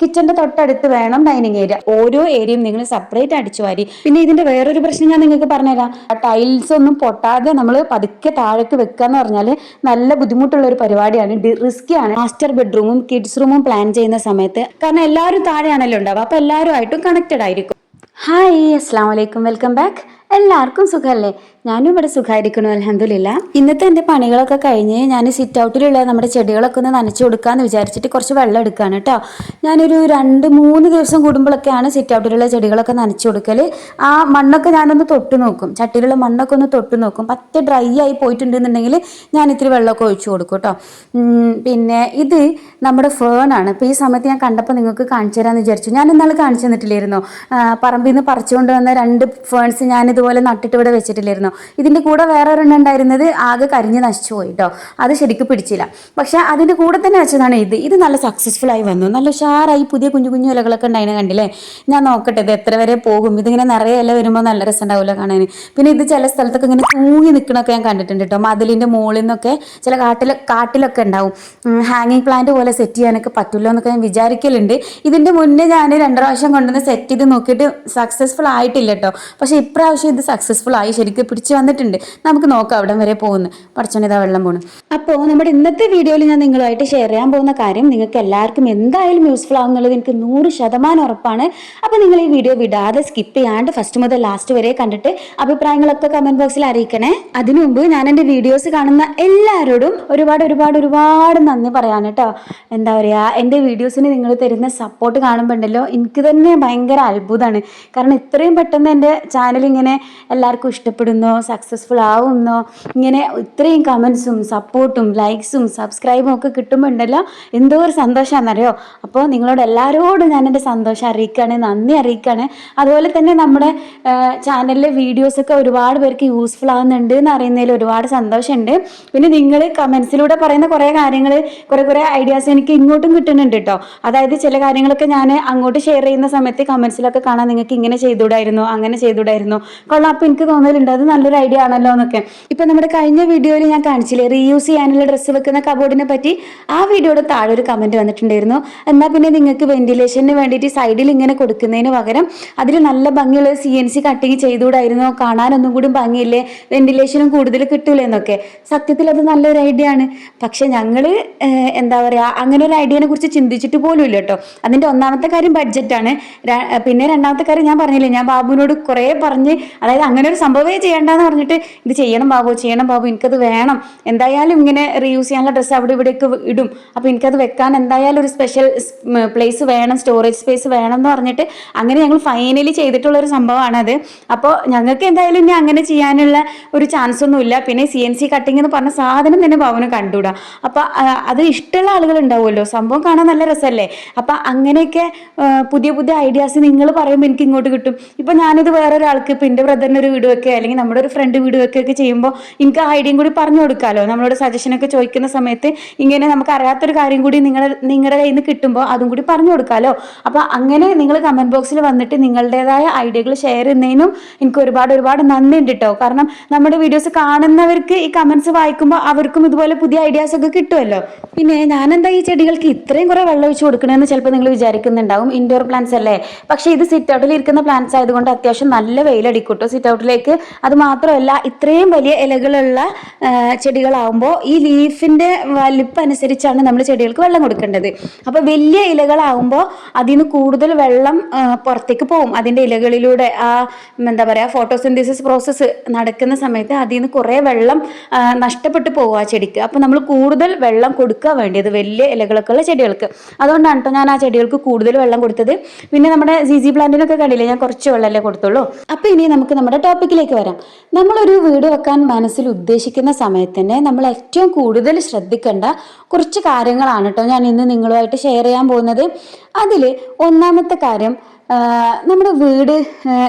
കിച്ചന്റെ തൊട്ടടുത്ത് വേണം dining area ഓരോ ഏരിയയും നിങ്ങൾ സെപ്പറേറ്റ് അടിച്ചു വാരി. പിന്നെ ഇതിന്റെ വേറൊരു പ്രശ്നം ഞാൻ നിങ്ങൾക്ക് പറഞ്ഞുതരാം. ടൈൽസ് ഒന്നും പൊട്ടാതെ നമ്മൾ പതുക്കെ താഴേക്ക് വെക്കുക എന്ന് പറഞ്ഞാൽ നല്ല ബുദ്ധിമുട്ടുള്ള ഒരു പരിപാടിയാണ്. റിസ്ക്കിയാണ് മാസ്റ്റർ ബെഡ്റൂമും കിഡ്സ് റൂമും പ്ലാൻ ചെയ്യുന്ന സമയത്ത്. കാരണം എല്ലാവരും താഴെയാണല്ലോ ഉണ്ടാവുക. അപ്പൊ എല്ലാവരുമായിട്ടും കണക്റ്റഡ് ആയിരിക്കും. ഹായ് അസ്സാം വലൈക്കും വെൽക്കം ബാക്ക് എല്ലാവർക്കും സുഖമല്ലേ? ഞാനും ഇവിടെ സുഖമായിരിക്കണു അലഹമില്ല ഇന്നത്തെ എന്റെ പണികളൊക്കെ കഴിഞ്ഞ് ഞാൻ സിറ്റ് ഔട്ടിലുള്ള നമ്മുടെ ചെടികളൊക്കെ ഒന്ന് നനച്ചു കൊടുക്കാമെന്ന് വിചാരിച്ചിട്ട് കുറച്ച് വെള്ളം എടുക്കുകയാണ് കേട്ടോ ഞാനൊരു രണ്ട് മൂന്ന് ദിവസം കൂടുമ്പോഴൊക്കെയാണ് സിറ്റ് ഔട്ടിലുള്ള ചെടികളൊക്കെ നനച്ചു കൊടുക്കൽ ആ മണ്ണൊക്കെ ഞാനൊന്ന് തൊട്ട് നോക്കും. ചട്ടിയിലുള്ള മണ്ണൊക്കെ ഒന്ന് തൊട്ട് നോക്കും. പറ്റ ഡ്രൈ ആയി പോയിട്ടുണ്ടെന്നുണ്ടെങ്കിൽ ഞാൻ ഇത്തിരി വെള്ളമൊക്കെ ഒഴിച്ചു കൊടുക്കും കേട്ടോ പിന്നെ ഇത് നമ്മുടെ ഫേൺ ആണ്. ഇപ്പോൾ ഈ സമയത്ത് ഞാൻ കണ്ടപ്പോൾ നിങ്ങൾക്ക് കാണിച്ചു തരാമെന്ന് വിചാരിച്ചു. ഞാൻ ഇന്നാൾ കാണിച്ചു തന്നിട്ടില്ലായിരുന്നോ? പറമ്പിൽ നിന്ന് പറിച്ചുകൊണ്ട് വന്ന രണ്ട് ഫേൺസ് ഞാൻ ഇതുപോലെ നട്ടിട്ട് ഇവിടെ വെച്ചിട്ടില്ലായിരുന്നോ? ഇതിന്റെ കൂടെ വേറെ ഒരെണ്ണം ഉണ്ടായിരുന്നത് ആകെ കരിഞ്ഞ് നശിച്ചു പോയി കേട്ടോ അത് ശരിക്കും പിടിച്ചില്ല. പക്ഷേ അതിന്റെ കൂടെ തന്നെ വെച്ചതാണ് ഇത്. ഇത് നല്ല സക്സസ്ഫുൾ ആയി വന്നു. നല്ല ഉഷാറായി പുതിയ കുഞ്ഞു കുഞ്ഞു ഇലകളൊക്കെ ഉണ്ടായിന് കണ്ടില്ലേ? ഞാൻ നോക്കട്ടെ ഇത് എത്ര വരെ പോകും? ഇതിങ്ങനെ നിറയെ ഇല വരുമ്പോൾ നല്ല രസം ഉണ്ടാവില്ല കാണാൻ പിന്നെ ഇത് ചില സ്ഥലത്തൊക്കെ ഇങ്ങനെ തൂങ്ങി നിൽക്കണൊക്കെ ഞാൻ കണ്ടിട്ടുണ്ട് കേട്ടോ മതിലിന്റെ മുകളിൽ നിന്നൊക്കെ ചില കാട്ടിൽ കാട്ടിലൊക്കെ ഉണ്ടാവും. ഹാങ്ങിങ് പ്ലാന്റ് പോലെ സെറ്റ് ചെയ്യാനൊക്കെ പറ്റുമല്ലോ എന്നൊക്കെ ഞാൻ വിചാരിക്കലുണ്ട്. ഇതിന്റെ മുന്നേ ഞാൻ രണ്ട് പ്രാവശ്യം കൊണ്ടുവന്ന് സെറ്റ് ചെയ്ത് നോക്കിയിട്ട് സക്സസ്ഫുൾ ആയിട്ടില്ല കേട്ടോ പക്ഷേ ഇപ്രാവശ്യം ഇത് സക്സസ്ഫുൾ ആയി. ശരിക്കും പിടിച്ച് വന്നിട്ടുണ്ട്. നമുക്ക് നോക്കാം അവിടെ വരെ പോകുന്നു. പഠിച്ചോണ്ട് ഇതാ വെള്ളം പോണു. അപ്പോൾ നമ്മുടെ ഇന്നത്തെ വീഡിയോയിൽ ഞാൻ നിങ്ങളുമായിട്ട് ഷെയർ ചെയ്യാൻ പോകുന്ന കാര്യം നിങ്ങൾക്ക് എല്ലാവർക്കും എന്തായാലും യൂസ്ഫുൾ ആവുന്നുള്ളത് എനിക്ക് നൂറ് ശതമാനം ഉറപ്പാണ്. അപ്പോൾ നിങ്ങൾ ഈ വീഡിയോ വിടാതെ സ്കിപ്പ് ചെയ്യാണ്ട് ഫസ്റ്റ് മുതൽ ലാസ്റ്റ് വരെ കണ്ടിട്ട് അഭിപ്രായങ്ങളൊക്കെ കമന്റ് ബോക്സിൽ അറിയിക്കണേ. അതിനു മുമ്പ് ഞാൻ എന്റെ വീഡിയോസ് കാണുന്ന എല്ലാവരോടും ഒരുപാട് ഒരുപാട് ഒരുപാട് നന്ദി പറയാൻ കേട്ടോ എന്താ പറയുക എന്റെ വീഡിയോസിന് നിങ്ങൾ തരുന്ന സപ്പോർട്ട് കാണുമ്പോണ്ടല്ലോ എനിക്ക് തന്നെ ഭയങ്കര അത്ഭുതമാണ് കാരണം ഇത്രയും പെട്ടെന്ന് എന്റെ ചാനൽ ഇങ്ങനെ എല്ലാവർക്കും ഇഷ്ടപ്പെടുന്നോ സക്സസ്ഫുൾ ആവുന്നോ ഇങ്ങനെ ഇത്രയും കമൻസും സപ്പോർട്ടും ലൈക്സും സബ്സ്ക്രൈബും ഒക്കെ കിട്ടുമ്പോൾ ഉണ്ടല്ലോ എന്തോ ഒരു സന്തോഷമാണെന്നറിയോ അപ്പോൾ നിങ്ങളോട് എല്ലാവരോടും ഞാൻ എന്റെ സന്തോഷം അറിയിക്കുകയാണ് നന്ദി അറിയിക്കുകയാണ് അതുപോലെ തന്നെ നമ്മുടെ ചാനലിലെ വീഡിയോസൊക്കെ ഒരുപാട് പേർക്ക് യൂസ്ഫുൾ ആവുന്നുണ്ട് എന്ന് അറിയുന്നതിൽ ഒരുപാട് സന്തോഷമുണ്ട്. പിന്നെ നിങ്ങൾ കമൻസിലൂടെ പറയുന്ന കുറേ കാര്യങ്ങൾ കുറേ കുറേ ഐഡിയാസ് എനിക്ക് ഇങ്ങോട്ടും കിട്ടുന്നുണ്ട് കേട്ടോ അതായത് ചില കാര്യങ്ങളൊക്കെ ഞാൻ അങ്ങോട്ട് ഷെയർ ചെയ്യുന്ന സമയത്ത് കമൻസിലൊക്കെ കാണാൻ നിങ്ങൾക്ക് ഇങ്ങനെ ചെയ്തുകൂടായിരുന്നു അങ്ങനെ ചെയ്തുകൂടായിരുന്നു. കൊള്ളാം. അപ്പോൾ എനിക്ക് തോന്നലുണ്ട് അത് നല്ലൊരു ഐഡിയ ആണല്ലോ എന്നൊക്കെ. ഇപ്പം നമ്മുടെ കഴിഞ്ഞ വീഡിയോയിൽ ഞാൻ കാണിച്ചില്ലേ റീയൂസ് ചെയ്യാനുള്ള ഡ്രസ്സ് വെക്കുന്ന കബോർഡിനെ പറ്റി. ആ വീഡിയോയുടെ താഴെ ഒരു കമന്റ് വന്നിട്ടുണ്ടായിരുന്നു. എന്നാൽ പിന്നെ നിങ്ങൾക്ക് വെന്റിലേഷന് വേണ്ടിയിട്ട് സൈഡിൽ ഇങ്ങനെ കൊടുക്കുന്നതിന് പകരം അതിൽ നല്ല ഭംഗിയുള്ള സി എൻ സി കട്ടിങ് ചെയ്തുകൂടായിരുന്നോ. കാണാനൊന്നും കൂടി ഭംഗിയില്ലേ? വെന്റിലേഷനും കൂടുതൽ കിട്ടൂലേ എന്നൊക്കെ. സത്യത്തിൽ അത് നല്ലൊരു ഐഡിയ ആണ്. പക്ഷെ ഞങ്ങൾ എന്താ പറയുക അങ്ങനെ ഒരു ഐഡിയനെ കുറിച്ച് ചിന്തിച്ചിട്ട് പോലും ഇല്ല കേട്ടോ. അതിന്റെ ഒന്നാമത്തെ കാര്യം ബഡ്ജറ്റാണ് പിന്നെ രണ്ടാമത്തെ കാര്യം ഞാൻ പറഞ്ഞില്ലേ ഞാൻ ബാബുവിനോട് കുറേ പറഞ്ഞ് അതായത് അങ്ങനെ ഒരു സംഭവമേ ചെയ്യേണ്ടെന്ന് പറഞ്ഞിട്ട് ഇത് ചെയ്യണം ബാബു ചെയ്യണം ബാബു എനിക്കത് വേണം. എന്തായാലും ഇങ്ങനെ റീയൂസ് ചെയ്യാനുള്ള ഡ്രസ്സ് അവിടെ ഇവിടെയൊക്കെ ഇടും. അപ്പോൾ എനിക്കത് വെക്കാൻ എന്തായാലും ഒരു സ്പെഷ്യൽ പ്ലേസ് വേണം സ്റ്റോറേജ് സ്പേസ് വേണം എന്ന് പറഞ്ഞിട്ട് അങ്ങനെ ഞങ്ങൾ ഫൈനലി ചെയ്തിട്ടുള്ള ഒരു സംഭവമാണത്. അപ്പോൾ ഞങ്ങൾക്ക് എന്തായാലും ഇനി അങ്ങനെ ചെയ്യാനുള്ള ഒരു ചാൻസ് ഒന്നുമില്ല പിന്നെ സി എൻ സി കട്ടിംഗ് എന്ന് പറഞ്ഞ സാധനം തന്നെ ഭവന് കണ്ടുകൂടാ അപ്പോൾ അത് ഇഷ്ടമുള്ള ആളുകൾ ഉണ്ടാവുമല്ലോ. സംഭവം കാണാൻ നല്ല രസമല്ലേ? അപ്പം അങ്ങനെയൊക്കെ പുതിയ പുതിയ ഐഡിയാസ് നിങ്ങൾ പറയുമ്പോൾ എനിക്ക് ഇങ്ങോട്ട് കിട്ടും. ഇപ്പം ഞാനിത് വേറൊരാൾക്ക് ഇപ്പം എന്റെ ബ്രദറിന് ഒരു വീട് വെക്കുക അല്ലെങ്കിൽ നമ്മുടെ ഒരു ഫ്രണ്ട് വീട് വെക്കുകയൊക്കെ ചെയ്യുമ്പോൾ എനിക്ക് ആ ഐഡിയയും കൂടി പറഞ്ഞു കൊടുക്കാമല്ലോ നമ്മളോട് ഒക്കെ ചോദിക്കുന്ന സമയത്ത് ഇങ്ങനെ നമുക്ക് അറിയാത്തൊരു കാര്യം കൂടി നിങ്ങളുടെ നിങ്ങളുടെ കയ്യിൽ നിന്ന് കിട്ടുമ്പോൾ അതും കൂടി പറഞ്ഞു കൊടുക്കാമല്ലോ അപ്പോൾ അങ്ങനെ നിങ്ങൾ കമന്റ് ബോക്സിൽ വന്നിട്ട് നിങ്ങളുടേതായ ഐഡിയകൾ ഷെയർ ചെയ്യുന്നതിനും എനിക്ക് ഒരുപാട് ഒരുപാട് നന്ദി ഉണ്ട് കേട്ടോ കാരണം നമ്മുടെ വീഡിയോസ് കാണുന്നവർക്ക് ഈ കമൻസ് വായിക്കുമ്പോൾ അവർക്കും ഇതുപോലെ പുതിയ ഐഡിയാസ് ഒക്കെ കിട്ടുമല്ലോ പിന്നെ ഞാനെന്താ ഈ ചെടികൾക്ക് ഇത്രയും കുറേ വെള്ളം ഒഴിച്ച് കൊടുക്കണമെന്ന് ചിലപ്പോൾ നിങ്ങൾ വിചാരിക്കുന്നുണ്ടാവും. ഇൻഡോർ പ്ലാന്റ്സ് അല്ലേ? പക്ഷേ ഇത് സിറ്റ് ഔട്ടിൽ ഇരിക്കുന്ന പ്ലാന്റ്സ് ആയതുകൊണ്ട് അത്യാവശ്യം നല്ല വെയിലടിക്കും കേട്ടോ സിറ്റ് ഔട്ടിലേക്ക് അത് മാത്രമല്ല ഇത്രയും വലിയ ഇലകളുള്ള ചെടികളാവുമ്പോൾ ഈ ലീഫിന്റെ വലിപ്പം അനുസരിച്ചാണ് നമ്മൾ ചെടികൾക്ക് വെള്ളം കൊടുക്കേണ്ടത്. അപ്പോൾ വലിയ ഇലകളാവുമ്പോൾ അതിൽ നിന്ന് കൂടുതൽ വെള്ളം പുറത്തേക്ക് പോകും അതിന്റെ ഇലകളിലൂടെ ആ എന്താ പറയുക ഫോട്ടോസിന്തസിസ് പ്രോസസ്സ് നടക്കുന്ന സമയത്ത് അതിൽ നിന്ന് കുറേ വെള്ളം നഷ്ടപ്പെട്ടു പോകും ആ ചെടിക്ക്. അപ്പോൾ നമ്മൾ കൂടുതൽ വെള്ളം കൊടുക്കുക വേണ്ടിയത് വലിയ ഇലകളൊക്കെ ഉള്ള ചെടികൾക്ക്. അതുകൊണ്ടാണ് കേട്ടോ ഞാൻ ആ ചെടികൾക്ക് കൂടുതൽ വെള്ളം കൊടുത്തത്. പിന്നെ നമ്മുടെ സി പ്ലാന്റിനൊക്കെ കണ്ടില്ലേ ഞാൻ കുറച്ച് വെള്ളമല്ലേ കൊടുത്തുള്ളൂ. അപ്പോൾ ഇനി നമുക്ക് നമ്മുടെ ടോപ്പിക്കിലേക്ക് വരാം. നമ്മളൊരു വീട് വെക്കാൻ മനസ്സിൽ ഉദ്ദേശിക്കുന്ന സമയത്ത് തന്നെ നമ്മൾ ഏറ്റവും കൂടുതൽ ശ്രദ്ധിക്കേണ്ട കുറച്ച് കാര്യങ്ങളാണ് കേട്ടോ ഞാൻ ഇന്ന് നിങ്ങളുമായിട്ട് ഷെയർ ചെയ്യാൻ പോകുന്നത്. അതിൽ ഒന്നാമത്തെ കാര്യം നമ്മുടെ വീട്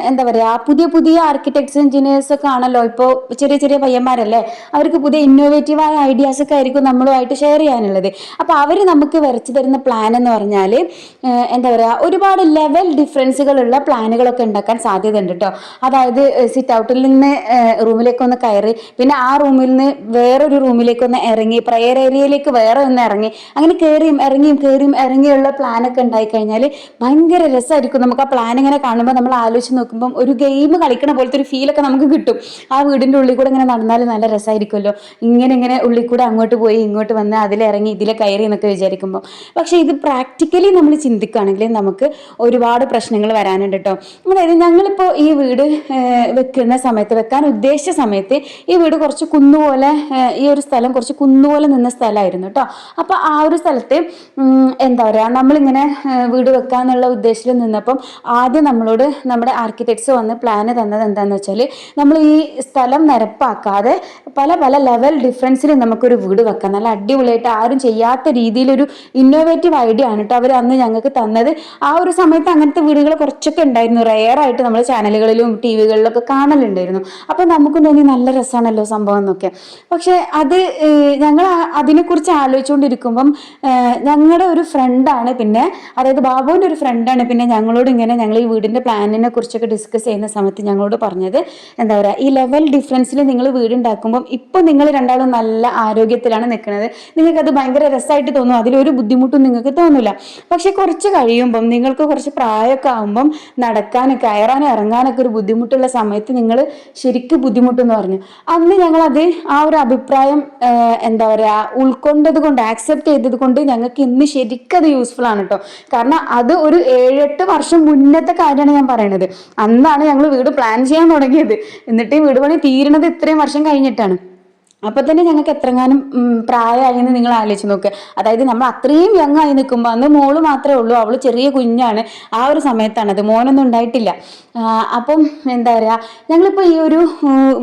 എന്താ പറയുക പുതിയ പുതിയ ആർക്കിടെക്ട്സ് എഞ്ചിനീയേഴ്സ് ഒക്കെ ആണല്ലോ ഇപ്പോൾ ചെറിയ ചെറിയ പയ്യന്മാരല്ലേ? അവർക്ക് പുതിയ ഇന്നോവേറ്റീവായ ഐഡിയാസ് ഒക്കെ ആയിരിക്കും നമ്മളുമായിട്ട് ഷെയർ ചെയ്യാനുള്ളത്. അപ്പോൾ അവർ നമുക്ക് വരച്ചു തരുന്ന പ്ലാൻ എന്ന് പറഞ്ഞാൽ എന്താ പറയുക ഒരുപാട് ലെവൽ ഡിഫറൻസുകളുള്ള പ്ലാനുകളൊക്കെ ഉണ്ടാക്കാൻ സാധ്യത ഉണ്ട് കേട്ടോ അതായത് സിറ്റ് ഔട്ടിൽ നിന്ന് റൂമിലേക്ക് ഒന്ന് കയറി പിന്നെ ആ റൂമിൽ നിന്ന് വേറൊരു റൂമിലേക്ക് ഒന്ന് ഇറങ്ങി പ്രയർ ഏരിയയിലേക്ക് വേറെ ഒന്ന് ഇറങ്ങി അങ്ങനെ കയറിയും ഇറങ്ങിയും കയറിയും ഇറങ്ങിയുള്ള പ്ലാനൊക്കെ ഉണ്ടായി കഴിഞ്ഞാൽ ഭയങ്കര രസമായിരിക്കും നമുക്ക് ആ പ്ലാൻ ഇങ്ങനെ കാണുമ്പോൾ നമ്മൾ ആലോചിച്ച് നോക്കുമ്പോൾ ഒരു ഗെയിം കളിക്കണ പോലത്തെ ഒരു ഫീലൊക്കെ നമുക്ക് കിട്ടും. ആ വീടിന്റെ ഉള്ളിൽ കൂടെ ഇങ്ങനെ നടന്നാൽ നല്ല രസമായിരിക്കുമല്ലോ ഇങ്ങനെ ഇങ്ങനെ ഉള്ളിൽ കൂടെ അങ്ങോട്ട് പോയി ഇങ്ങോട്ട് വന്ന് അതിലിറങ്ങി ഇതിലെ കയറി എന്നൊക്കെ വിചാരിക്കുമ്പോൾ പക്ഷേ ഇത് പ്രാക്ടിക്കലി നമ്മൾ ചിന്തിക്കുകയാണെങ്കിൽ നമുക്ക് ഒരുപാട് പ്രശ്നങ്ങൾ വരാനുണ്ട് കേട്ടോ അതായത് ഞങ്ങളിപ്പോൾ ഈ വീട് വെക്കുന്ന സമയത്ത് വെക്കാൻ ഉദ്ദേശിച്ച സമയത്ത് ഈ വീട് കുറച്ച് കുന്നുപോലെ ഈ ഒരു സ്ഥലം കുറച്ച് കുന്നുപോലെ നിന്ന സ്ഥലമായിരുന്നു കേട്ടോ അപ്പോൾ ആ ഒരു സ്ഥലത്ത് എന്താ പറയുക നമ്മളിങ്ങനെ വീട് വെക്കാന്നുള്ള ഉദ്ദേശത്തിൽ നിന്നപ്പം ആദ്യം നമ്മളോട് നമ്മുടെ ആർക്കിടെക്ട്സ് വന്ന് പ്ലാന് തന്നത് എന്താണെന്ന് വെച്ചാൽ നമ്മൾ ഈ സ്ഥലം നിരപ്പാക്കാതെ പല പല ലെവൽ ഡിഫറൻസിൽ നമുക്കൊരു വീട് വെക്കാം. നല്ല അടിപൊളിയായിട്ട് ആരും ചെയ്യാത്ത രീതിയിലൊരു ഇന്നോവേറ്റീവ് ഐഡിയ ആണ് കേട്ടോ അവർ അന്ന് ഞങ്ങൾക്ക് തന്നത്. ആ ഒരു സമയത്ത് അങ്ങനത്തെ വീടുകൾ കുറച്ചൊക്കെ ഉണ്ടായിരുന്നു. റെയർ ആയിട്ട് നമ്മൾ ചാനലുകളിലും ടി വികളിലൊക്കെ കാണലുണ്ടായിരുന്നു. അപ്പോൾ നമുക്കും തോന്നി നല്ല രസമാണല്ലോ സംഭവം എന്നൊക്കെ. പക്ഷേ അത് ഞങ്ങൾ അതിനെക്കുറിച്ച് ആലോചിച്ചുകൊണ്ടിരിക്കുമ്പം ഞങ്ങളുടെ ഒരു ഫ്രണ്ടാണ് പിന്നെ അതായത് ബാബുവിന്റെ ഒരു ഫ്രണ്ടാണ് പിന്നെ ഞങ്ങളോട് ഇങ്ങനെ ഞങ്ങൾ ഈ വീടിന്റെ പ്ലാനിനെ കുറിച്ചൊക്കെ ഡിസ്കസ് ചെയ്യുന്ന സമയത്ത് ഞങ്ങളോട് പറഞ്ഞത് എന്താ പറയുക ഈ ലെവൽ ഡിഫറൻസിൽ നിങ്ങൾ വീടുണ്ടാക്കുമ്പം ഇപ്പം നിങ്ങൾ രണ്ടാളും നല്ല ആരോഗ്യത്തിലാണ് നിൽക്കുന്നത്. നിങ്ങൾക്കത് ഭയങ്കര രസമായിട്ട് തോന്നും. അതിലൊരു ബുദ്ധിമുട്ടും നിങ്ങൾക്ക് തോന്നില്ല പക്ഷെ കുറച്ച് കഴിയുമ്പം നിങ്ങൾക്ക് കുറച്ച് പ്രായമൊക്കെ ആകുമ്പം നടക്കാനും കയറാനും ഇറങ്ങാനൊക്കെ ഒരു ബുദ്ധിമുട്ടുള്ള സമയത്ത് നിങ്ങൾ ശരിക്കും ബുദ്ധിമുട്ടെന്ന് പറഞ്ഞു. അന്ന് ഞങ്ങളത് ആ ഒരു അഭിപ്രായം എന്താ പറയുക ഉൾക്കൊണ്ടത് കൊണ്ട് ആക്സെപ്റ്റ് ചെയ്തത് കൊണ്ട് ഞങ്ങൾക്ക് ഇന്ന് ശരിക്കും അത് യൂസ്ഫുൾ ആണ് കേട്ടോ കാരണം അത് ഒരു ഏഴെട്ട് വർഷം മുന്നത്തെ കാര്യമാണ് ഞാൻ പറയണത്. അന്നാണ് ഞങ്ങൾ വീട് പ്ലാൻ ചെയ്യാൻ തുടങ്ങിയത്. എന്നിട്ട് ഈ വീട് പണി തീരണത് ഇത്രയും വർഷം കഴിഞ്ഞിട്ടാണ്. അപ്പൊ തന്നെ ഞങ്ങൾക്ക് എത്രങ്ങാനും പ്രായമായെന്ന് നിങ്ങൾ ആലോചിച്ച് നോക്കുക അതായത് നമ്മൾ അത്രയും യങ് ആയി നിൽക്കുമ്പോൾ അന്ന് മോൾ മാത്രമേ ഉള്ളൂ അവൾ ചെറിയ കുഞ്ഞാണ്. ആ ഒരു സമയത്താണ് അത് മോനൊന്നും ഉണ്ടായിട്ടില്ല. അപ്പം എന്താ പറയാ ഞങ്ങളിപ്പോൾ ഈ ഒരു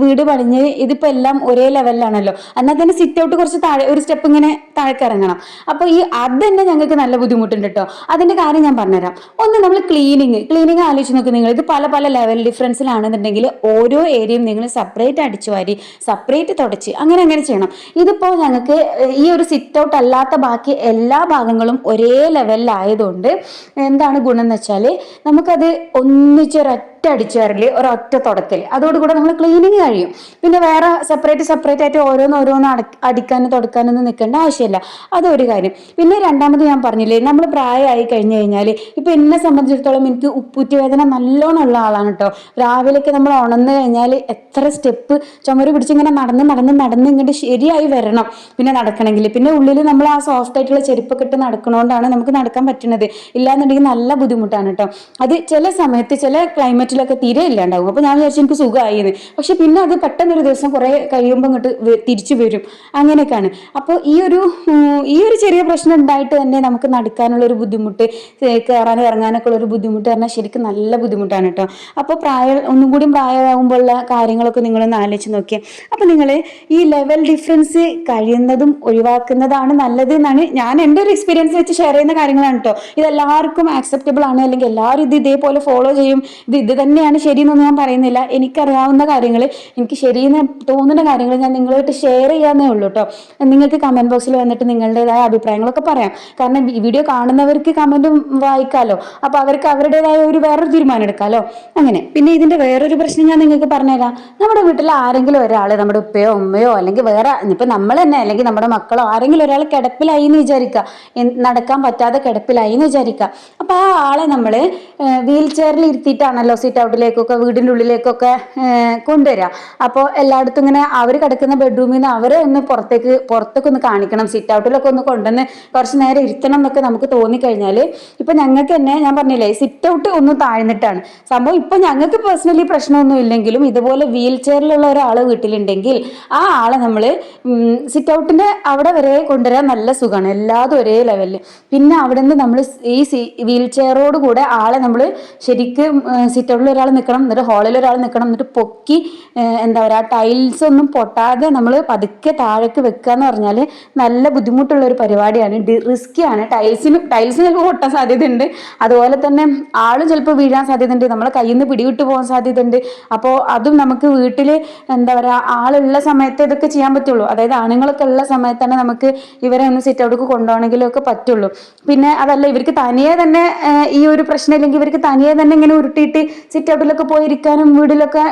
വീട് പണിഞ്ഞ് ഇതിപ്പോൾ എല്ലാം ഒരേ ലെവലിലാണല്ലോ എന്നാൽ തന്നെ സിറ്റ് ഔട്ട് കുറച്ച് താഴെ ഒരു സ്റ്റെപ്പ് ഇങ്ങനെ താഴേക്ക് ഇറങ്ങണം. അപ്പോൾ ഈ അത് തന്നെ ഞങ്ങൾക്ക് നല്ല ബുദ്ധിമുട്ടുണ്ട് കേട്ടോ അതിന്റെ കാര്യം ഞാൻ പറഞ്ഞുതരാം. ഒന്ന് നമ്മൾ ക്ലീനിങ് ക്ലീനിങ് ആലോചിച്ച് നോക്ക് നിങ്ങൾ. ഇത് പല പല ലെവൽ ഡിഫറൻസിലാണെന്നുണ്ടെങ്കിൽ ഓരോ ഏരിയയും നിങ്ങൾ സെപ്പറേറ്റ് അടിച്ചു വാരി സെപ്പറേറ്റ് തുടച്ച്. അങ്ങനെ അങ്ങനെ ചെയ്യണം. ഇതിപ്പോൾ ഞങ്ങൾക്ക് ഈ ഒരു സിറ്റ് ഔട്ട് അല്ലാത്ത ബാക്കി എല്ലാ ഭാഗങ്ങളും ഒരേ ലെവലിലായതുകൊണ്ട് എന്താണ് ഗുണം എന്ന് വെച്ചാൽ നമുക്കത് ഒന്നിച്ചൊരൊറ്റ അടിച്ചു വരൽ ഒരൊറ്റ തുടക്കൽ അതോടുകൂടെ നമ്മൾ ക്ലീനിങ് കഴിയും. പിന്നെ വേറെ സെപ്പറേറ്റ് സെപ്പറേറ്റ് ആയിട്ട് ഓരോന്ന് ഓരോന്ന് അട- അടിക്കാനും തുടക്കാനൊന്നും നിൽക്കേണ്ട ആവശ്യമില്ല അതൊരു കാര്യം. പിന്നെ രണ്ടാമത് ഞാൻ പറഞ്ഞില്ലേ നമ്മൾ പ്രായമായി കഴിഞ്ഞു കഴിഞ്ഞാൽ ഇപ്പം എന്നെ സംബന്ധിച്ചിടത്തോളം എനിക്ക് ഉപ്പൂറ്റി വേദന നല്ലോണം ഉള്ള ആളാണ് കേട്ടോ രാവിലെയൊക്കെ നമ്മൾ ഉണന്ന് കഴിഞ്ഞാൽ എത്ര സ്റ്റെപ്പ് ചുമര് പിടിച്ചിങ്ങനെ നടന്ന് നടന്ന് നടന്ന് ഇങ്ങോട്ട് ശരിയായി വരണം. പിന്നെ നടക്കണമെങ്കിൽ പിന്നെ ഉള്ളിൽ നമ്മൾ ആ സോഫ്റ്റ് ആയിട്ടുള്ള ചെരുപ്പൊക്കെ ഇട്ട് നടക്കണോണ്ടാണ് നമുക്ക് നടക്കാൻ പറ്റുന്നത് ഇല്ലാന്നുണ്ടെങ്കിൽ നല്ല ബുദ്ധിമുട്ടാണ് കേട്ടോ അത് ചില സമയത്ത് ചില ക്ലൈമറ്റിലൊക്കെ തീരെ ഇല്ലാണ്ടാവും. അപ്പോൾ ഞാൻ വിചാരിച്ചു എനിക്ക് സുഖമായിന്ന് പക്ഷെ പിന്നെ അത് പെട്ടെന്നൊരു ദിവസം കുറേ കഴിയുമ്പോൾ ഇങ്ങോട്ട് തിരിച്ചു വരും. അങ്ങനെയൊക്കെയാണ്. അപ്പോൾ ഈ ഒരു ഈ ഒരു ചെറിയ പ്രശ്നം ഉണ്ടായിട്ട് തന്നെ നമുക്ക് നടക്കാനുള്ള ഒരു ബുദ്ധിമുട്ട് കയറാനും ഇറങ്ങാനൊക്കെ ഉള്ള ഒരു ബുദ്ധിമുട്ട് പറഞ്ഞാൽ ശരിക്കും നല്ല ബുദ്ധിമുട്ടാണ് കേട്ടോ. അപ്പോൾ പ്രായം ഒന്നും കൂടി പ്രായമാകുമ്പോഴുള്ള കാര്യങ്ങളൊക്കെ നിങ്ങളൊന്ന് ആലോചിച്ച് നോക്കിയാൽ അപ്പോൾ നിങ്ങൾ ഈ ലെവൽ ഡിഫറൻസ് കഴിയുന്നതും ഒഴിവാക്കുന്നതാണ് നല്ലത് എന്നാണ് ഞാൻ എന്റെ ഒരു എക്സ്പീരിയൻസ് വെച്ച് ഷെയർ ചെയ്യുന്ന കാര്യങ്ങളാണ് കേട്ടോ. ഇതെല്ലാവർക്കും ആക്സെപ്റ്റബിൾ ആണ്. അല്ലെങ്കിൽ എല്ലാവരും ഇത് ഇതേപോലെ ഫോളോ ചെയ്യും. ഇത് ഇത് തന്നെയാണ് ശരിയെന്നൊന്നും ഞാൻ പറയുന്നില്ല. എനിക്കറിയാവുന്ന കാര്യങ്ങൾ എനിക്ക് ശരിയെന്ന് തോന്നുന്ന കാര്യങ്ങൾ ഞാൻ നിങ്ങളുമായിട്ട് ഷെയർ ചെയ്യാന്നേ ഉള്ളൂ കേട്ടോ നിങ്ങൾക്ക് കമന്റ് ബോക്സിൽ വന്നിട്ട് നിങ്ങളുടേതായ അഭിപ്രായങ്ങളൊക്കെ പറയാം. കാരണം വീഡിയോ കാണുന്നവർക്ക് കമന്റും വായിക്കാമല്ലോ അപ്പോൾ അവർക്ക് അവരുടേതായ ഒരു വേറൊരു തീരുമാനം എടുക്കാമല്ലോ അങ്ങനെ. പിന്നെ ഇതിന്റെ വേറൊരു പ്രശ്നം ഞാൻ നിങ്ങൾക്ക് പറഞ്ഞുതരാം. നമ്മുടെ വീട്ടിൽ ആരെങ്കിലും ഒരാൾ നമ്മുടെ ഉപ്പയോ ഉമ്മയോ അല്ലെങ്കിൽ വേറെ ഇപ്പം നമ്മൾ തന്നെ അല്ലെങ്കിൽ നമ്മുടെ മക്കളോ ആരെങ്കിലും ഒരാൾ കിടപ്പിലായി എന്ന് വിചാരിക്കുക നടക്കാൻ പറ്റാതെ കിടപ്പിലായി എന്ന് വിചാരിക്കുക. അപ്പോൾ ആ ആളെ നമ്മൾ വീൽ ചെയറിൽ ഇരുത്തിയിട്ടാണല്ലോ സിറ്റ് ഔട്ടിലേക്കൊക്കെ വീടിന്റെ ഉള്ളിലേക്കൊക്കെ കൊണ്ടുവരാം. അപ്പോൾ എല്ലായിടത്തും ഇങ്ങനെ അവർ കിടക്കുന്ന ബെഡ്റൂമിൽ നിന്ന് അവരെ ഒന്ന് പുറത്തേക്ക് പുറത്തേക്ക് ഒന്ന് കാണിക്കണം. സിറ്റ് ഔട്ടിലൊക്കെ ഒന്ന് കൊണ്ടുവന്ന് കുറച്ച് നേരം ഇരുത്തണം എന്നൊക്കെ നമുക്ക് തോന്നിക്കഴിഞ്ഞാൽ ഇപ്പം ഞങ്ങൾക്ക് തന്നെ ഞാൻ പറഞ്ഞില്ലേ സിറ്റ് ഔട്ട് ഒന്ന് താഴ്ന്നിട്ടാണ്. സംഭവം ഇപ്പം ഞങ്ങൾക്ക് പേഴ്സണലി പ്രശ്നമൊന്നും ഇല്ലെങ്കിലും ഇതുപോലെ വീൽ ചെയറിലുള്ള ഒരാൾ വീട്ടിലുണ്ടെങ്കിൽ ആ ആളെ നമ്മൾ സിറ്റ് ഔട്ടിന്റെ അവിടെ വരെ കൊണ്ടുവരാൻ നല്ല സുഖമാണ് എല്ലാതും ഒരേ ലെവലിൽ പിന്നെ അവിടെ നിന്ന് നമ്മൾ ഈ വീൽ ചെയറോട് കൂടെ ആളെ നമ്മൾ ശരിക്കും സിറ്റ് ഔട്ടിൽ ഒരാൾ നിൽക്കണം എന്നിട്ട് ഹാളിൽ ഒരാൾ നിൽക്കണം എന്നിട്ട് പൊക്കി എന്താ പറയുക ടൈൽസ് ഒന്നും പൊട്ടാതെ നമ്മൾ പതുക്കെ താഴേക്ക് വെക്കുക എന്ന് പറഞ്ഞാൽ നല്ല ബുദ്ധിമുട്ടുള്ള ഒരു പരിപാടിയാണ്. റിസ്ക്കിയാണ് ടൈൽസിന് ടൈൽസ് ചിലപ്പോൾ പൊട്ടാൻ സാധ്യതയുണ്ട്. അതുപോലെ തന്നെ ആളും ചിലപ്പോൾ വീഴാൻ സാധ്യതയുണ്ട്. നമ്മളെ കയ്യിൽ നിന്ന് പിടിവിട്ട് പോകാൻ സാധ്യതയുണ്ട്. അപ്പോൾ അതും നമുക്ക് വീട്ടിൽ എന്താ പറയുക ആളുള്ള സമയത്ത് ഇതൊക്കെ ചെയ്യാൻ പറ്റുള്ളൂ. അതായത് ആണുങ്ങളൊക്കെ ഉള്ള സമയത്താണ് നമുക്ക് ഇവരെ ഒന്ന് സിറ്റ് ഔട്ടിക്ക് കൊണ്ടുപോകണമെങ്കിലും ഒക്കെ പറ്റുള്ളൂ. പിന്നെ അതല്ല ഇവർക്ക് തനിയെ തന്നെ ഈ ഒരു പ്രശ്നം ഇല്ലെങ്കിൽ ഇവർക്ക് തനിയെ തന്നെ ഇങ്ങനെ ഉരുട്ടിയിട്ട് സിറ്റ് ഔട്ടിലൊക്കെ പോയി ഇരിക്കാനും വീട്ടിലൊക്കെ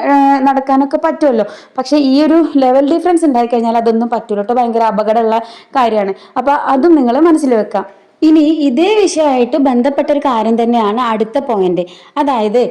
നടക്കാനൊക്കെ പറ്റുമല്ലോ. പക്ഷേ ഈ ഒരു ലെവൽ ഡിഫറൻസ് ഉണ്ടായി കഴിഞ്ഞാൽ അതൊന്നും പറ്റൂല കേട്ടോ. ഭയങ്കര അപകടമുള്ള കാര്യമാണ്. അപ്പോൾ അതും നിങ്ങൾ മനസ്സിൽ വെക്കാം. ഇനി ഇതേ വിഷയമായിട്ട് ബന്ധപ്പെട്ട ഒരു കാര്യം തന്നെയാണ് അടുത്ത പോയിന്റ് അതായത്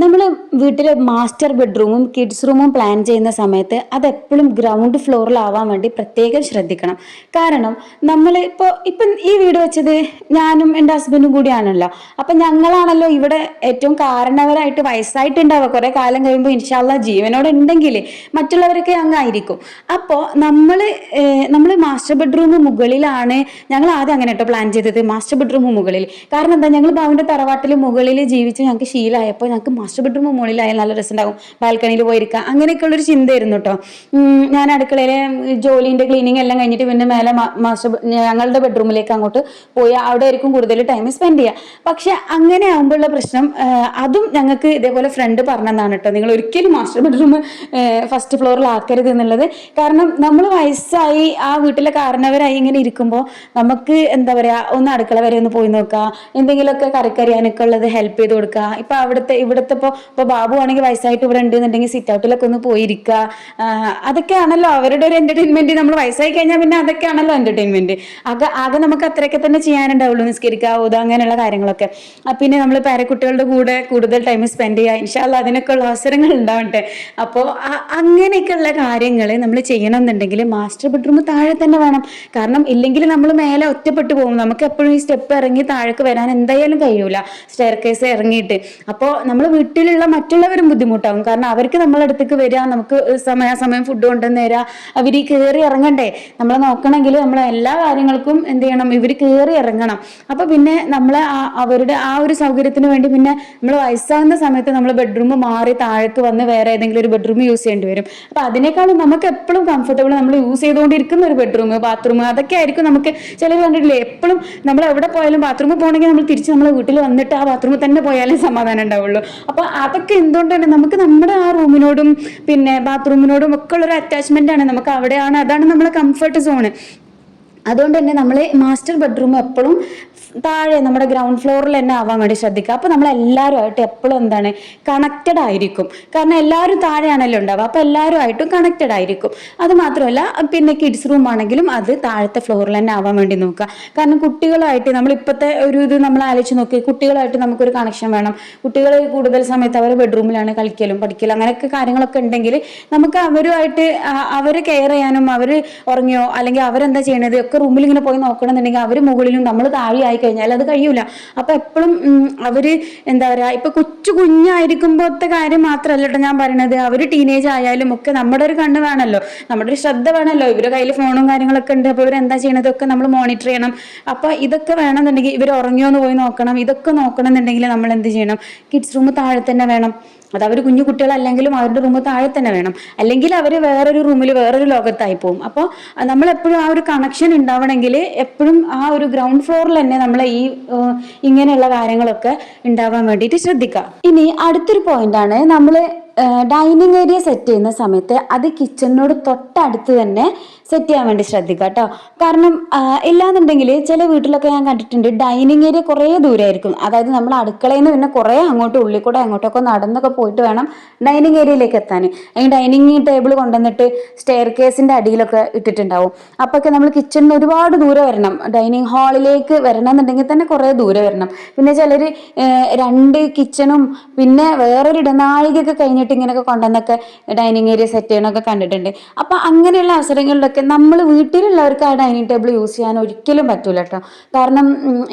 നമ്മൾ വീട്ടിൽ മാസ്റ്റർ ബെഡ്റൂമും കിഡ്സ് റൂമും പ്ലാൻ ചെയ്യുന്ന സമയത്ത് അത് എപ്പോഴും ഗ്രൗണ്ട് ഫ്ലോറിലാവാൻ വേണ്ടി പ്രത്യേകം ശ്രദ്ധിക്കണം. കാരണം നമ്മൾ ഇപ്പോൾ ഇപ്പം ഈ വീട് വെച്ചത് ഞാനും എന്റെ ഹസ്ബൻഡും കൂടിയാണല്ലോ. അപ്പം ഞങ്ങളാണല്ലോ ഇവിടെ ഏറ്റവും കാരണവരായിട്ട് വയസ്സായിട്ടുണ്ടാവുക. കുറേ കാലം കഴിയുമ്പോൾ ഇൻഷാല്ല ജീവനോടെ ഉണ്ടെങ്കിൽ മറ്റുള്ളവരൊക്കെ അങ്ങായിരിക്കും. അപ്പോൾ നമ്മൾ നമ്മൾ മാസ്റ്റർ ബെഡ്റൂം മുകളിലാണ് ഞങ്ങൾ ആദ്യം അങ്ങനെ കേട്ടോ പ്ലാൻ ചെയ്തത് മാസ്റ്റർ ബെഡ്റൂം മുകളിൽ കാരണം എന്താ? ഞങ്ങൾ ഭവന്റെ തറവാട്ടിൽ മുകളിൽ ജീവിച്ച് ഞങ്ങൾക്ക് ശീലമായപ്പോൾ ഞങ്ങൾക്ക് മാസ്റ്റർ ബെഡ്റൂം മുകളിലായാൽ നല്ല രസമുണ്ടാവും ബാൽക്കണിയിൽ പോയിരിക്കുക അങ്ങനെയൊക്കെയുള്ളൊരു ചിന്തയായിരുന്നു കേട്ടോ ഞാൻ അടുക്കളയിലെ ജോലിന്റെ ക്ലീനിങ് എല്ലാം കഴിഞ്ഞിട്ട് പിന്നെ മേലെ മാസ്റ്റർ ഞങ്ങളുടെ ബെഡ്റൂമിലേക്ക് അങ്ങോട്ട് പോയി. അവിടെ ആയിരിക്കും കൂടുതൽ ടൈം സ്പെൻഡ് ചെയ്യുക പക്ഷെ അങ്ങനെ ആകുമ്പോഴുള്ള പ്രശ്നം അതും ഞങ്ങൾക്ക് ഇതേപോലെ ഫ്രണ്ട് പറഞ്ഞതാണ് കേട്ടോ നിങ്ങൾ ഒരിക്കലും മാസ്റ്റർ ബെഡ്റൂം ഫസ്റ്റ് ഫ്ലോറിൽ ആക്കരുത് എന്നുള്ളത്. കാരണം നമ്മൾ വയസ്സായി ആ വീട്ടിലെ കാരണവരായി ഇങ്ങനെ ഇരിക്കുമ്പോൾ നമുക്ക് എന്താ പറയുക ഒന്ന് അടുക്കള വരെ ഒന്ന് പോയി നോക്കുക എന്തെങ്കിലുമൊക്കെ കറിക്കറിയാനൊക്കെ ഉള്ളത് ഹെൽപ്പ് ചെയ്ത് കൊടുക്കുക ഇപ്പം അവിടുത്തെ ഇവിടുത്തെ ഇപ്പോൾ ഇപ്പോൾ ബാബു ആണെങ്കിൽ വയസ്സായിട്ട് ഇവിടെ ഉണ്ട് എന്നുണ്ടെങ്കിൽ സിറ്റ് ഔട്ടിലൊക്കെ ഒന്ന് പോയിരിക്കുക അതൊക്കെയാണല്ലോ അവരുടെ ഒരു എന്റർടൈൻമെന്റ് നമ്മൾ വയസ്സായി കഴിഞ്ഞാൽ പിന്നെ അതൊക്കെയാണല്ലോ എന്റർടൈൻമെന്റ് ആകെ ആകെ നമുക്ക് അത്രയൊക്കെ തന്നെ ചെയ്യാനുണ്ടാവുള്ളൂ നിസ്കരിക്കുക ഓതുക അങ്ങനെയുള്ള കാര്യങ്ങളൊക്കെ. പിന്നെ നമ്മൾ പേരക്കുട്ടികളുടെ കൂടെ കൂടുതൽ ടൈം സ്പെൻഡ് ചെയ്യുക. ഇൻഷാല്ല അതിനൊക്കെ ഉള്ള അവസരങ്ങൾ ഉണ്ടാവട്ടെ. അപ്പോൾ അങ്ങനെയൊക്കെയുള്ള കാര്യങ്ങൾ നമ്മൾ ചെയ്യണം എന്നുണ്ടെങ്കിൽ മാസ്റ്റർ ബെഡ്റൂം താഴെ തന്നെ വേണം. കാരണം ഇല്ലെങ്കിൽ നമ്മൾ മേലെ ഒറ്റപ്പെട്ടു പോകും. നമുക്ക് എപ്പോഴും ഈ സ്റ്റെപ്പ് ഇറങ്ങി താഴേക്ക് വരാൻ എന്തായാലും കഴിയൂല. സ്റ്റെയർ കേസ് ഇറങ്ങിയിട്ട്. അപ്പോൾ നമ്മൾ വീട്ടിലുള്ള മറ്റുള്ളവരും ബുദ്ധിമുട്ടാകും കാരണം അവർക്ക് നമ്മളെ അടുത്തേക്ക് വരിക നമുക്ക് സമയാസമയം ഫുഡ് കൊണ്ടുവന്ന് തരിക അവർ കയറി ഇറങ്ങണ്ടേ. നമ്മൾ നോക്കണമെങ്കിൽ നമ്മൾ എല്ലാ കാര്യങ്ങൾക്കും എന്ത് ചെയ്യണം ഇവർ കയറി ഇറങ്ങണം. അപ്പൊ പിന്നെ നമ്മളെ അവരുടെ ആ ഒരു സൗകര്യത്തിന് വേണ്ടി പിന്നെ നമ്മൾ വയസ്സാകുന്ന സമയത്ത് നമ്മൾ ബെഡ്റൂം മാറി താഴേക്ക് വന്ന് വേറെ ഏതെങ്കിലും ഒരു ബെഡ്റൂം യൂസ് ചെയ്യേണ്ടി വരും. അപ്പൊ അതിനേക്കാളും നമുക്ക് എപ്പോഴും കംഫർട്ടബിൾ നമ്മൾ യൂസ് ചെയ്തുകൊണ്ടിരിക്കുന്ന ഒരു ബെഡ്റൂം ബാത്റൂം അതൊക്കെ ആയിരിക്കും നമുക്ക് ചിലർ കണ്ടിട്ടില്ലേ? എപ്പോഴും നമ്മൾ എവിടെ പോയാലും ബാത്റൂമിൽ പോകണമെങ്കിൽ നമ്മൾ തിരിച്ച് നമ്മളെ വീട്ടിൽ വന്നിട്ട് ആ ബാത്റൂമിൽ തന്നെ പോയാലേ സമാധാനം ഉണ്ടാവുള്ളൂ. അപ്പൊ അതൊക്കെ എന്തുകൊണ്ടാണ്? നമുക്ക് നമ്മുടെ ആ റൂമിനോടും പിന്നെ ബാത്റൂമിനോടും ഒക്കെ ഉള്ള ഒരു അറ്റാച്ച്മെന്റ് ആണ്. നമുക്ക് അവിടെയാണ്. അതാണ് നമ്മളെ കംഫർട്ട് സോണ് അതുകൊണ്ട് തന്നെ നമ്മൾ മാസ്റ്റർ ബെഡ്റൂം എപ്പോഴും താഴെ നമ്മുടെ ഗ്രൗണ്ട് ഫ്ലോറിൽ തന്നെ ആവാൻ വേണ്ടി ശ്രദ്ധിക്കുക. അപ്പോൾ നമ്മൾ എല്ലാവരുമായിട്ട് എപ്പോഴും എന്താണ് കണക്റ്റഡ് ആയിരിക്കും. കാരണം എല്ലാവരും താഴെയാണല്ലോ ഉണ്ടാവുക. അപ്പോൾ എല്ലാവരുമായിട്ടും കണക്റ്റഡ് ആയിരിക്കും. അത് മാത്രമല്ല പിന്നെ കിഡ്സ് റൂം ആണെങ്കിലും അത് താഴത്തെ ഫ്ലോറിൽ തന്നെ ആവാൻ വേണ്ടി നോക്കുക. കാരണം കുട്ടികളായിട്ട് നമ്മൾ ഇപ്പോഴത്തെ ഒരു ഇത് നമ്മൾ ആലോചിച്ച് നോക്കി. കുട്ടികളായിട്ട് നമുക്കൊരു കണക്ഷൻ വേണം. കുട്ടികൾ കൂടുതൽ സമയത്ത് അവർ ബെഡ്റൂമിലാണ് കളിക്കലും പഠിക്കലും അങ്ങനെയൊക്കെ കാര്യങ്ങളൊക്കെ ഉണ്ടെങ്കിൽ നമുക്ക് അവരുമായിട്ട് അവരെ കെയർ ചെയ്യാനും അവർ ഉറങ്ങിയോ അല്ലെങ്കിൽ അവരെന്താ ചെയ്യണത് ഒക്കെ റൂമിൽ ഇങ്ങനെ പോയി നോക്കണമെന്നുണ്ടെങ്കിൽ അവർ മുകളിലും നമ്മൾ താഴെ ആയി കഴിഞ്ഞാൽ അത് കഴിയൂല. അപ്പൊ എപ്പോഴും അവർ എന്താ പറയാ ഇപ്പൊ കൊച്ചു കുഞ്ഞായിരിക്കുമ്പോഴത്തെ കാര്യം മാത്രമല്ല ഞാൻ പറയണത്. അവർ ടീനേജ് ആയാലും ഒക്കെ നമ്മുടെ ഒരു കണ്ണ് വേണമല്ലോ. നമ്മുടെ ഒരു ശ്രദ്ധ വേണമല്ലോ. ഇവരുടെ കയ്യിൽ ഫോണും കാര്യങ്ങളൊക്കെ ഉണ്ട്. അപ്പൊ ഇവരെന്താ ചെയ്യണതൊക്കെ നമ്മൾ മോണിറ്റർ ചെയ്യണം. അപ്പൊ ഇതൊക്കെ വേണമെന്നുണ്ടെങ്കിൽ ഇവർ ഉറങ്ങിയോന്ന് പോയി നോക്കണം. ഇതൊക്കെ നോക്കണം എന്നുണ്ടെങ്കിൽ നമ്മൾ എന്ത് ചെയ്യണം? കിഡ്സ് റൂം താഴെ തന്നെ വേണം. അത് അവർ കുഞ്ഞു കുട്ടികളല്ലെങ്കിലും അവരുടെ റൂമ് താഴെ തന്നെ വേണം. അല്ലെങ്കിൽ അവർ വേറൊരു റൂമിൽ വേറൊരു ലോകത്തായി പോകും. അപ്പോൾ നമ്മൾ എപ്പോഴും ആ ഒരു കണക്ഷൻ ഉണ്ടാവണമെങ്കിൽ എപ്പോഴും ആ ഒരു ഗ്രൗണ്ട് ഫ്ലോറിൽ തന്നെ നമ്മൾ ഈ ഇങ്ങനെയുള്ള കാര്യങ്ങളൊക്കെ ഉണ്ടാവാൻ വേണ്ടിയിട്ട് ശ്രദ്ധിക്കുക ഇനി അടുത്തൊരു പോയിന്റ് ആണ് നമ്മൾ ഡൈനിങ് ഏരിയ സെറ്റ് ചെയ്യുന്ന സമയത്ത് അത് കിച്ചണിനോട് തൊട്ടടുത്ത് തന്നെ സെറ്റ് ചെയ്യാൻ വേണ്ടി ശ്രദ്ധിക്കുക കേട്ടോ കാരണം ഇല്ലാന്നുണ്ടെങ്കിൽ ചില വീട്ടിലൊക്കെ ഞാൻ കണ്ടിട്ടുണ്ട് ഡൈനിങ് ഏരിയ കുറേ ദൂരമായിരിക്കും അതായത് നമ്മൾ അടുക്കളയിൽ നിന്ന് പിന്നെ കുറേ അങ്ങോട്ട് ഉള്ളിൽ കൂടെ അങ്ങോട്ടൊക്കെ നടന്നൊക്കെ പോയിട്ട് വേണം ഡൈനിങ് ഏരിയയിലേക്ക് എത്താൻ. ഈ ഡൈനിങ് ടേബിൾ കൊണ്ടുവന്നിട്ട് സ്റ്റെയർ കേസിന്റെ അടിയിലൊക്കെ ഇട്ടിട്ടുണ്ടാവും. അപ്പൊക്കെ നമ്മൾ കിച്ചണിന് ഒരുപാട് ദൂരം വരണം. ഡൈനിങ് ഹാളിലേക്ക് വരണം എന്നുണ്ടെങ്കിൽ തന്നെ കുറേ ദൂരെ വരണം. പിന്നെ ചിലർ രണ്ട് കിച്ചണും പിന്നെ വേറൊരു ഇടനാഴികയൊക്കെ കഴിഞ്ഞിട്ട് ഇങ്ങനെയൊക്കെ കൊണ്ടുവന്നൊക്കെ ഡൈനിങ് ഏരിയ സെറ്റ് ചെയ്യണമൊക്കെ കണ്ടിട്ടുണ്ട്. അപ്പൊ അങ്ങനെയുള്ള അവസരങ്ങളിലൊക്കെ കുട്ടികളൊക്കെ നമ്മൾ വീട്ടിലുള്ളവർക്ക് ആ ഡൈനിങ് ടേബിൾ യൂസ് ചെയ്യാൻ ഒരിക്കലും പറ്റൂല കേട്ടോ. കാരണം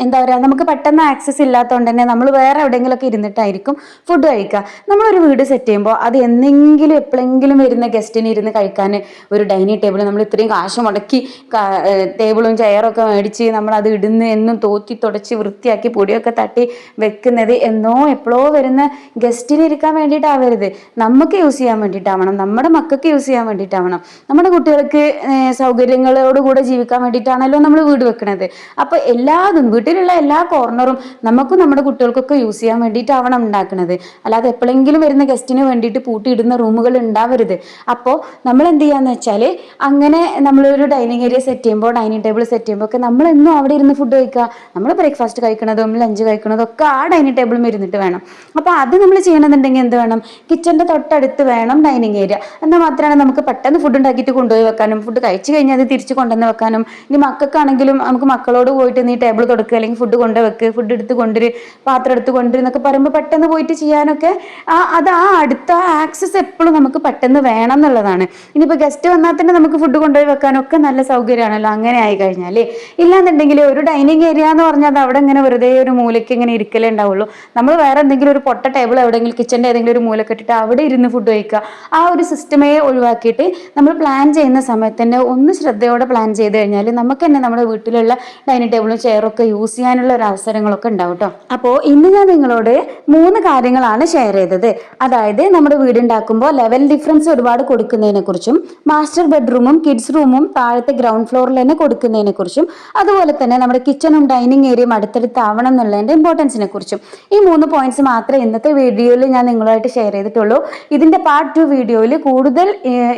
എന്താ പറയുക നമുക്ക് പെട്ടെന്ന് ആക്സസ് ഇല്ലാത്തതുകൊണ്ട് തന്നെ നമ്മൾ വേറെ എവിടെയെങ്കിലുമൊക്കെ ഇരുന്നിട്ടായിരിക്കും ഫുഡ് കഴിക്കുക നമ്മളൊരു വീട് സെറ്റ് ചെയ്യുമ്പോൾ അത് എന്തെങ്കിലും എപ്പോഴെങ്കിലും വരുന്ന ഗസ്റ്റിന് ഇരുന്ന് കഴിക്കാൻ ഒരു ഡൈനിങ് ടേബിൾ നമ്മൾ ഇത്രയും കാശ് മുടക്കി ടേബിളും ചെയറൊക്കെ മേടിച്ച് നമ്മൾ അത് ഇടുന്ന എന്നും തോത്തി തുടച്ച് വൃത്തിയാക്കി പൊടിയൊക്കെ തട്ടി വെക്കുന്നത് എന്നോ എപ്പോഴോ വരുന്ന ഗസ്റ്റിന് ഇരിക്കാൻ വേണ്ടിയിട്ടാവരുത്. നമുക്ക് യൂസ് ചെയ്യാൻ വേണ്ടിയിട്ടാവണം. നമ്മുടെ മക്കൾക്ക് യൂസ് ചെയ്യാൻ വേണ്ടിയിട്ടാവണം. നമ്മുടെ കുട്ടികൾക്ക് ഏർ സൗകര്യങ്ങളോടുകൂടെ ജീവിക്കാൻ വേണ്ടിയിട്ടാണല്ലോ നമ്മൾ വീട് വെക്കുന്നത് അപ്പോൾ എല്ലാതും വീട്ടിലുള്ള എല്ലാ കോർണറും നമുക്കും നമ്മുടെ കുട്ടികൾക്കൊക്കെ യൂസ് ചെയ്യാൻ വേണ്ടിയിട്ടാവണം ഉണ്ടാക്കുന്നത് അല്ലാതെ എപ്പോഴെങ്കിലും വരുന്ന ഗസ്റ്റിന് വേണ്ടിയിട്ട് പൂട്ടിയിടുന്ന റൂമുകൾ ഉണ്ടാവരുത്. അപ്പോൾ നമ്മൾ എന്ത് ചെയ്യാന്ന് വെച്ചാൽ അങ്ങനെ നമ്മളൊരു ഡൈനിങ് ഏരിയ സെറ്റ് ചെയ്യുമ്പോൾ ഡൈനിങ് ടേബിൾ സെറ്റ് ചെയ്യുമ്പോൾ ഒക്കെ നമ്മൾ എന്നും അവിടെ ഇരുന്ന് ഫുഡ് കഴിക്കുക. നമ്മൾ ബ്രേക്ക്ഫാസ്റ്റ് കഴിക്കുന്നതും ലഞ്ച് കഴിക്കുന്നതും ഒക്കെ ആ ഡൈനിങ് ടേബിളും ഇരുന്നിട്ട് വേണം. അപ്പോൾ അത് നമ്മൾ ചെയ്യണമെന്നുണ്ടെങ്കിൽ എന്ത് വേണം? കിച്ചന്റെ തൊട്ടടുത്ത് വേണം ഡൈനിങ് ഏരിയ. എന്നാൽ മാത്രമാണ് നമുക്ക് പെട്ടെന്ന് ഫുഡ് ഉണ്ടാക്കിയിട്ട് കൊണ്ടുപോയി വെക്കാനും ഫുഡ് കഴിച്ചു കഴിഞ്ഞാൽ അത് തിരിച്ച് കൊണ്ടുവന്ന് വെക്കാനും. ഇനി മക്കൾക്കാണെങ്കിലും നമുക്ക് മക്കളോട് പോയിട്ട് നീ ടേബിൾ തുടക്കുക അല്ലെങ്കിൽ ഫുഡ് കൊണ്ടുവെക്ക് ഫുഡ് എടുത്ത് കൊണ്ടുവരു പാത്രം എടുത്ത് കൊണ്ടുവരും എന്നൊക്കെ പറയുമ്പോൾ പെട്ടെന്ന് പോയിട്ട് ചെയ്യാനൊക്കെ ആ അത് ആ അടുത്ത ആക്സസ് എപ്പോഴും നമുക്ക് പെട്ടെന്ന് വേണം എന്നുള്ളതാണ്. ഇനിയിപ്പോൾ ഗസ്റ്റ് വന്നാൽ തന്നെ നമുക്ക് ഫുഡ് കൊണ്ടുപോയി വെക്കാനൊക്കെ നല്ല സൗകര്യമാണല്ലോ അങ്ങനെ ആയി കഴിഞ്ഞാൽ ഇല്ലാന്നുണ്ടെങ്കിൽ ഒരു ഡൈനിങ് ഏരിയ എന്ന് പറഞ്ഞാൽ അത് അവിടെ ഇങ്ങനെ വെറുതെ ഒരു മൂലയ്ക്ക് ഇങ്ങനെ ഇരിക്കലേ ഉണ്ടാവുള്ളൂ. നമ്മൾ വേറെ എന്തെങ്കിലും ഒരു പൊട്ട ടേബിൾ എവിടെയെങ്കിലും കിച്ചന്റെ ഏതെങ്കിലും ഒരു മൂല കെട്ടിട്ട് അവിടെ ഇരുന്ന് ഫുഡ് കഴിക്കുക. ആ ഒരു സിസ്റ്റമേ ഒഴിവാക്കിയിട്ട് നമ്മൾ പ്ലാൻ ചെയ്യുന്ന സമയത്ത് തന്നെ ഒന്ന് ശ്രദ്ധയോടെ പ്ലാൻ ചെയ്ത് കഴിഞ്ഞാൽ നമുക്ക് തന്നെ നമ്മുടെ വീട്ടിലുള്ള ഡൈനിങ് ടേബിളും ചെയറൊക്കെ യൂസ് ചെയ്യാനുള്ള ഒരു അവസരങ്ങളൊക്കെ ഉണ്ടാവും കേട്ടോ അപ്പോൾ ഇന്ന് ഞാൻ നിങ്ങളോട് മൂന്ന് കാര്യങ്ങളാണ് ഷെയർ ചെയ്തത്. അതായത് നമ്മുടെ വീടുണ്ടാക്കുമ്പോൾ ലെവൽ ഡിഫറൻസ് ഒരുപാട് കൊടുക്കുന്നതിനെ കുറിച്ചും മാസ്റ്റർ ബെഡ്റൂമും കിഡ്സ് റൂമും താഴത്തെ ഗ്രൗണ്ട് ഫ്ലോറിൽ തന്നെ കൊടുക്കുന്നതിനെ കുറിച്ചും അതുപോലെ തന്നെ നമ്മുടെ കിച്ചണും ഡൈനിങ് ഏരിയയും അടുത്തടുത്ത് ആവണം എന്നുള്ളതിന്റെ ഇമ്പോർട്ടൻസിനെ കുറിച്ചും. ഈ മൂന്ന് പോയിന്റ്സ് മാത്രമേ ഇന്നത്തെ വീഡിയോയിൽ ഞാൻ നിങ്ങളുമായിട്ട് ഷെയർ ചെയ്തിട്ടുള്ളൂ. ഇതിന്റെ പാർട്ട് ടു വീഡിയോയിൽ കൂടുതൽ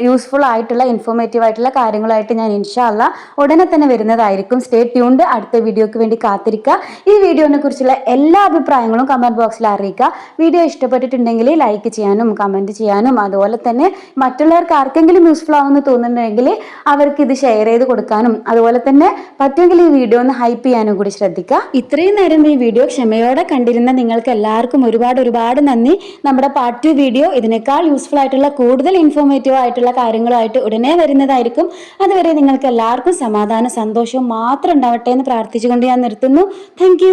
യൂസ്ഫുൾ ആയിട്ടുള്ള ഇൻഫോർമേറ്റീവ് ആയിട്ടുള്ള കാര്യങ്ങളായിട്ട് ഞാൻ ഇൻഷാല്ല ഉടനെ തന്നെ വരുന്നതായിരിക്കും. സ്റ്റേ ട്യൂൺഡ് അടുത്ത വീഡിയോക്ക് വേണ്ടി കാത്തിരിക്കുക. ഈ വീഡിയോനെ കുറിച്ചുള്ള എല്ലാ അഭിപ്രായങ്ങളും കമന്റ് ബോക്സിൽ അറിയിക്കുക. വീഡിയോ ഇഷ്ടപ്പെട്ടിട്ടുണ്ടെങ്കിൽ ലൈക്ക് ചെയ്യാനും കമന്റ് ചെയ്യാനും അതുപോലെ തന്നെ മറ്റുള്ളവർക്ക് ആർക്കെങ്കിലും യൂസ്ഫുൾ ആവുമെന്ന് തോന്നുന്നുണ്ടെങ്കിൽ അവർക്ക് ഇത് ഷെയർ ചെയ്ത് കൊടുക്കാനും അതുപോലെ തന്നെ പറ്റുമെങ്കിൽ ഈ വീഡിയോ ഒന്ന് ഹൈപ്പ് ചെയ്യാനും കൂടി ശ്രദ്ധിക്കുക. ഇത്രയും നേരം ഈ വീഡിയോ ക്ഷമയോടെ കണ്ടിരുന്ന നിങ്ങൾക്ക് എല്ലാവർക്കും ഒരുപാട് ഒരുപാട് നന്ദി. നമ്മുടെ പാർട്ട് ടു വീഡിയോ ഇതിനേക്കാൾ യൂസ്ഫുൾ ആയിട്ടുള്ള കൂടുതൽ ഇൻഫോർമേറ്റീവ് ആയിട്ടുള്ള കാര്യങ്ങളായിട്ട് ഉടനെ വരുന്നതായിരിക്കും. അതുവരെ നിങ്ങൾക്ക് എല്ലാവർക്കും സമാധാന സന്തോഷവും മാത്രം ഉണ്ടാവട്ടെ എന്ന് പ്രാർത്ഥിച്ചുകൊണ്ട് ഞാൻ നിർത്തുന്നു. താങ്ക്